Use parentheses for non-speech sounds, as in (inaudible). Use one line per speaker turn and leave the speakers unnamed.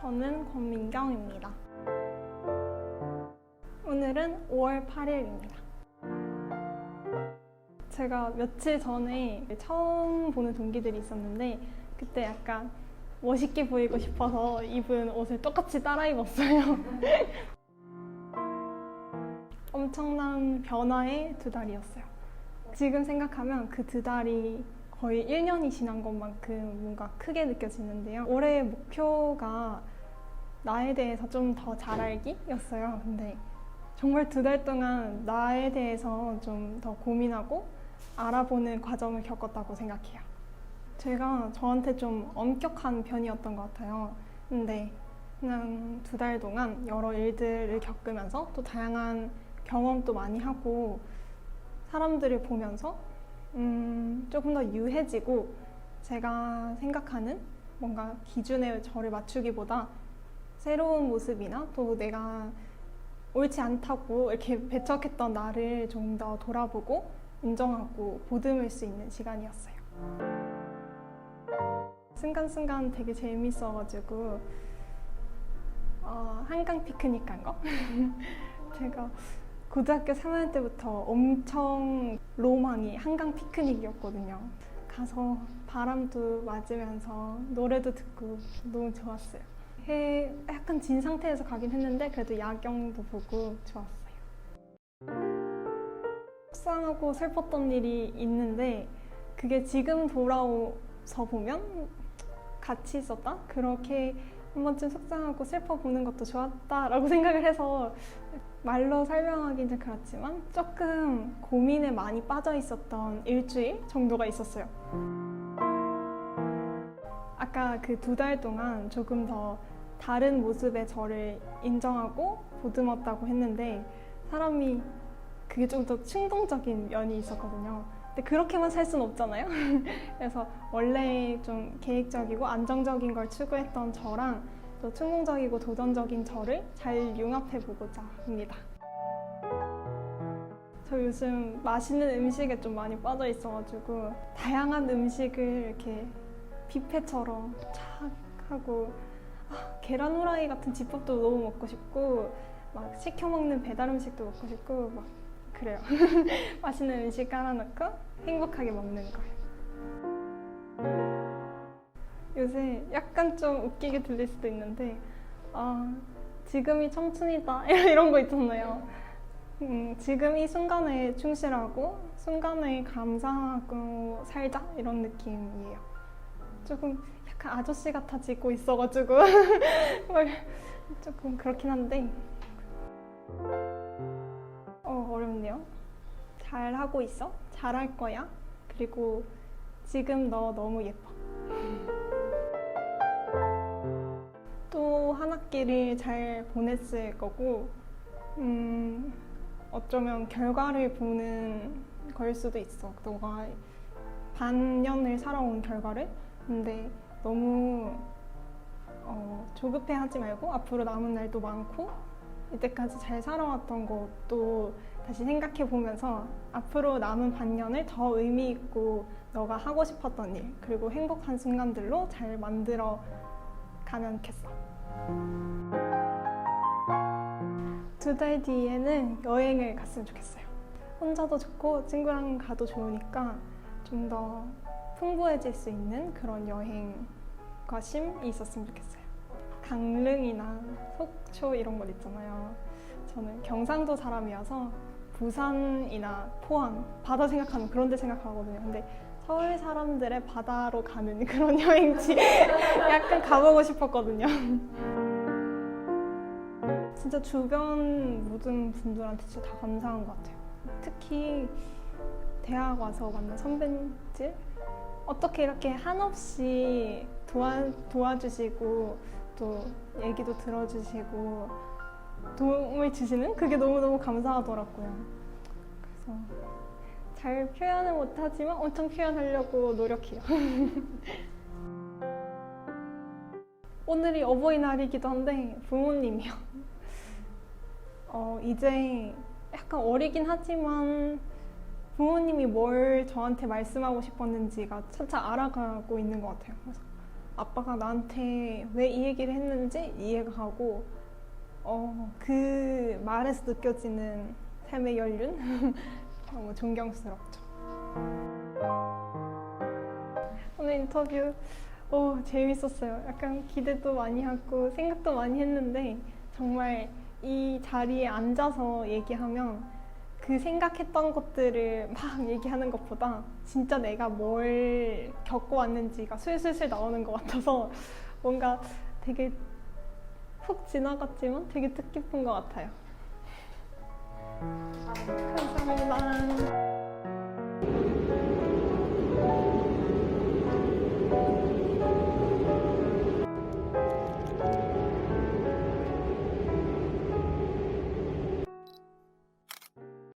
저는 권민경입니다. 오늘은 5월 8일입니다. 제가 며칠 전에 처음 보는 동기들이 있었는데 그때 약간 멋있게 보이고 싶어서 입은 옷을 똑같이 따라 입었어요. (laughs) 엄청난 변화의 두 달이었어요. 지금 생각하면 그 두 달이 거의 1년이 지난 것만큼 뭔가 크게 느껴지는데요. 올해의 목표가 나에 대해서 좀 더 잘 알기였어요. 근데 정말 두 달 동안 나에 대해서 좀 더 고민하고 알아보는 과정을 겪었다고 생각해요. 제가 저한테 좀 엄격한 편이었던 것 같아요. 근데 그냥 두 달 동안 여러 일들을 겪으면서 또 다양한 경험도 많이 하고 사람들을 보면서 음, 조금 더 유해지고 제가 생각하는 뭔가 기준에 저를 맞추기보다 새로운 모습이나 또 내가 옳지 않다고 이렇게 (laughs) 배척했던 나를 좀더 돌아보고 인정하고 보듬을 수 있는 시간이었어요. 순간순간 되게 재밌어가지고 어, 한강 피크닉 간 거? (laughs) 제가 고등학교 3학년 때부터 엄청 로망이 한강 피크닉이었거든요. 가서 바람도 맞으면서 노래도 듣고 너무 좋았어요. 해 약간 진 상태에서 가긴 했는데 그래도 야경도 보고 좋았어요. 속상하고 슬펐던 일이 있는데 그게 지금 돌아서 보면 같이 있었다? 그렇게 한 번쯤 속상하고 슬퍼 보는 것도 좋았다라고 (laughs) 생각을 해서 말로 설명하기는 그렇지만 조금 고민에 많이 빠져 있었던 일주일 정도가 있었어요. 아까 그 두 달 동안 조금 더 다른 모습의 저를 인정하고 보듬었다고 했는데 사람이 그게 좀 더 충동적인 면이 있었거든요. 근데 그렇게만 살 수는 없잖아요. (laughs) 그래서 원래 좀 계획적이고 안정적인 걸 추구했던 저랑 또 충동적이고 도전적인 저를 잘 융합해 보고자 합니다. 저 요즘 맛있는 음식에 좀 많이 빠져 있어가지고 다양한 음식을 이렇게 뷔페처럼 착 하고 아, 계란 후라이 같은 집밥도 너무 먹고 싶고 막 시켜 먹는 배달 음식도 먹고 싶고 막 그래요. (laughs) 맛있는 음식 깔아놓고 행복하게 먹는 거예요. 요새 약간 좀 웃기게 들릴 수도 있는데 아, 지금이 청춘이다 (laughs) 이런 거 있잖아요. 음, 지금 이 순간에 충실하고 순간에 감사하고 살자 이런 느낌이에요. 조금 약간 아저씨 같아지고 있어가지고 (laughs) 조금 그렇긴 한데 어, 어렵네요. 잘 하고 있어? 잘 할 거야? 그리고 지금 너 너무 예뻐. (laughs) 또 한 학기를 잘 보냈을 거고, 음, 어쩌면 결과를 보는 걸 수도 있어. 너가 반년을 살아온 결과를. 근데 너무 어, 조급해 하지 말고 앞으로 남은 날도 많고 이때까지 잘 살아왔던 것도 다시 생각해 보면서 앞으로 남은 반년을 더 의미 있고 너가 하고 싶었던 일 그리고 행복한 순간들로 잘 만들어 가면 좋겠어. 두 달 뒤에는 여행을 갔으면 좋겠어요. 혼자도 좋고 친구랑 가도 좋으니까 좀더 풍부해질 수 있는 그런 여행과 심이 있었으면 좋겠어요. 강릉이나 속초 이런 곳 있잖아요. 저는 경상도 사람이어서 부산이나 포항 바다 생각하면 그런 데 생각하거든요. 근데 서울 사람들의 바다로 가는 (laughs) 그런 여행지 (laughs) 약간 가보고 싶었거든요. 진짜 주변 모든 분들한테 진짜 다 감사한 것 같아요. 특히 대학 와서 만난 선배님들 어떻게 이렇게 한없이 도와, 도와주시고 또 얘기도 들어주시고 도움을 주시는 그게 너무너무 감사하더라고요. 그래서 잘 표현을 못하지만 엄청 표현하려고 노력해요. (laughs) 오늘이 어버이날이기도 한데 부모님이요. 어, 이제 약간 어리긴 하지만 부모님이 뭘 저한테 말씀하고 싶었는지가 차차 알아가고 있는 것 같아요. 그래서 아빠가 나한테 왜 이 얘기를 했는지 이해가 가고 어, 그 말에서 느껴지는 삶의 연륜 (laughs) 너무 존경스럽죠. 오늘 인터뷰 오, 재밌었어요. 약간 기대도 많이 하고 생각도 많이 했는데 정말 이 자리에 앉아서 얘기하면 그 생각했던 것들을 막 (laughs) 얘기하는 것보다 진짜 내가 뭘 겪어왔는지가 술술술 나오는 것 같아서 (laughs) 뭔가 되게 훅 지나갔지만 되게 뜻깊은 것 같아요. 감사합니다.